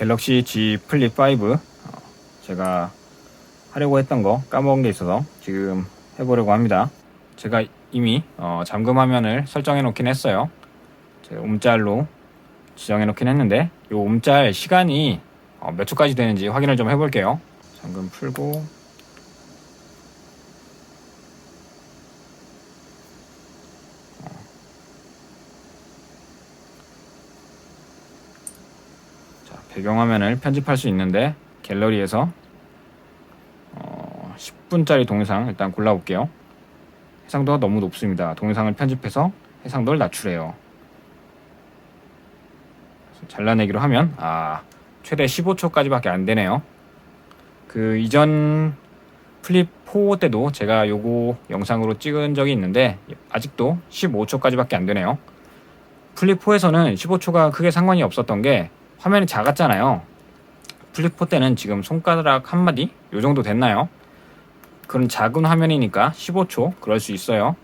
갤럭시 G 플립 5 어, 제가 하려고 했던 거 까먹은 게 있어서 지금 해보려고 합니다. 제가 이미 어, 잠금 화면을 설정해 놓긴 했어요. 제가 움짤로 지정해 놓긴 했는데 이 움짤 시간이 어, 몇 초까지 되는지 확인을 좀 해볼게요. 잠금 풀고 배경화면을 편집할 수 있는데 갤러리에서 어, 10분짜리 동영상 일단 골라볼게요. 해상도가 너무 높습니다. 동영상을 편집해서 해상도를 낮추래요. 잘라내기로 하면 아 최대 15초까지밖에 안 되네요. 그 이전 플립 4 때도 제가 요거 영상으로 찍은 적이 있는데 아직도 15초까지밖에 안 되네요. 플립 4에서는 15초가 크게 상관이 없었던 게 화면이 작았잖아요. 플립 4 때는 지금 손가락 한 마디 요 정도 됐나요? 그런 작은 화면이니까 15초 그럴 수 있어요.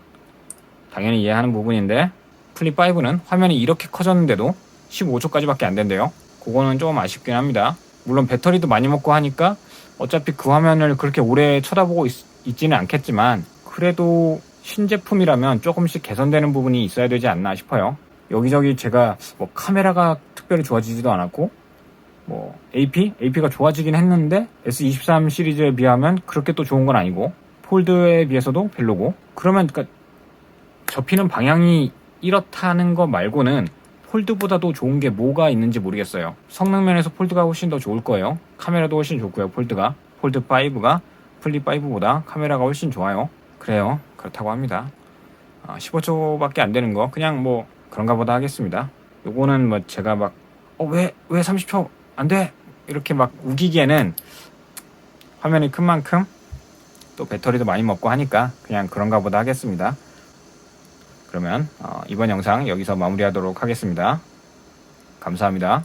당연히 이해하는 부분인데 플립 5는 화면이 이렇게 커졌는데도 15초까지밖에 안 된대요. 그거는 좀 아쉽긴 합니다. 물론 배터리도 많이 먹고 하니까 어차피 그 화면을 그렇게 오래 쳐다보고 있, 있지는 않겠지만 그래도 신제품이라면 조금씩 개선되는 부분이 있어야 되지 않나 싶어요. 여기저기 제가 뭐 카메라가 특별히 좋아지지도 않았고 뭐 AP? AP가 좋아지긴 했는데 S23 시리즈에 비하면 그렇게 또 좋은 건 아니고 폴드에 비해서도 별로고 그러면 그러니까 접히는 방향이 이렇다는 거 말고는 폴드보다도 좋은 게 뭐가 있는지 모르겠어요. 성능 면에서 폴드가 훨씬 더 좋을 거예요. 카메라도 훨씬 좋고요. 폴드가 폴드 5가 플립 5보다 카메라가 훨씬 좋아요. 그래요. 그렇다고 합니다. 15초밖에 안 되는 거 그냥 뭐 그런가 보다 하겠습니다. 요거는 뭐 제가 막 어 왜 왜 30초 안 돼? 이렇게 막 우기기에는 화면이 큰 만큼 또 배터리도 많이 먹고 하니까 그냥 그런가 보다 하겠습니다. 그러면 어, 이번 영상 여기서 마무리하도록 하겠습니다. 감사합니다.